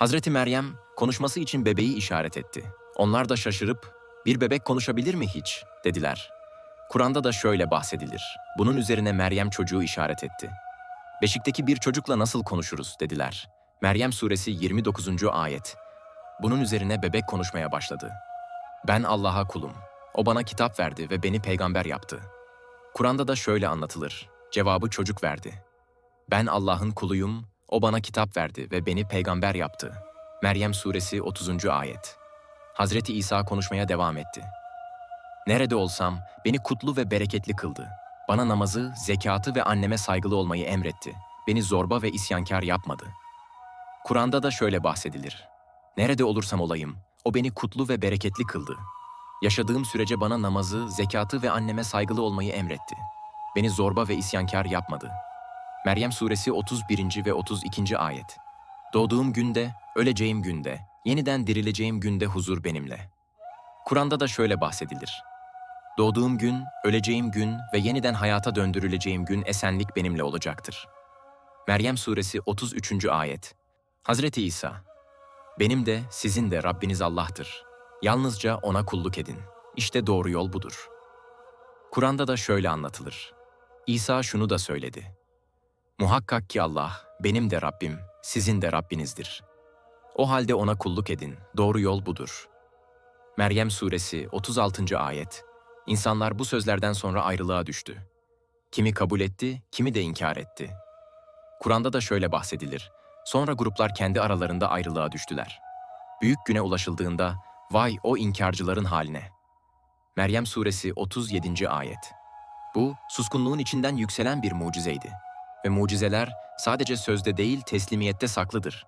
Hazreti Meryem konuşması için bebeği işaret etti. Onlar da şaşırıp bir bebek konuşabilir mi hiç dediler. Kur'an'da da şöyle bahsedilir. Bunun üzerine Meryem çocuğu işaret etti. Beşikteki bir çocukla nasıl konuşuruz dediler. Meryem suresi 29. ayet. Bunun üzerine bebek konuşmaya başladı. Ben Allah'a kulum. O bana kitap verdi ve beni peygamber yaptı. Kur'an'da da şöyle anlatılır. Cevabı çocuk verdi. Ben Allah'ın kuluyum, o bana kitap verdi ve beni peygamber yaptı. Meryem suresi 30. ayet. Hazreti İsa konuşmaya devam etti. Nerede olsam beni kutlu ve bereketli kıldı. Bana namazı, zekatı ve anneme saygılı olmayı emretti. Beni zorba ve isyankar yapmadı. Kur'an'da da şöyle bahsedilir. Nerede olursam olayım, o beni kutlu ve bereketli kıldı. Yaşadığım sürece bana namazı, zekatı ve anneme saygılı olmayı emretti. Beni zorba ve isyankar yapmadı. Meryem suresi 31. ve 32. ayet. Doğduğum günde, öleceğim günde, yeniden dirileceğim günde huzur benimle. Kur'an'da da şöyle bahsedilir. Doğduğum gün, öleceğim gün ve yeniden hayata döndürüleceğim gün esenlik benimle olacaktır. Meryem suresi 33. ayet. Hazreti İsa, benim de sizin de Rabbiniz Allah'tır. Yalnızca O'na kulluk edin. İşte doğru yol budur. Kur'an'da da şöyle anlatılır. İsa şunu da söyledi. Muhakkak ki Allah, benim de Rabbim, sizin de Rabbinizdir. O halde O'na kulluk edin, doğru yol budur. Meryem Suresi 36. ayet. İnsanlar bu sözlerden sonra ayrılığa düştü. Kimi kabul etti, kimi de inkar etti. Kur'an'da da şöyle bahsedilir. Sonra gruplar kendi aralarında ayrılığa düştüler. Büyük güne ulaşıldığında, vay o inkarcıların haline. Meryem Suresi 37. ayet. Bu, suskunluğun içinden yükselen bir mucizeydi. Ve mucizeler sadece sözde değil teslimiyette saklıdır.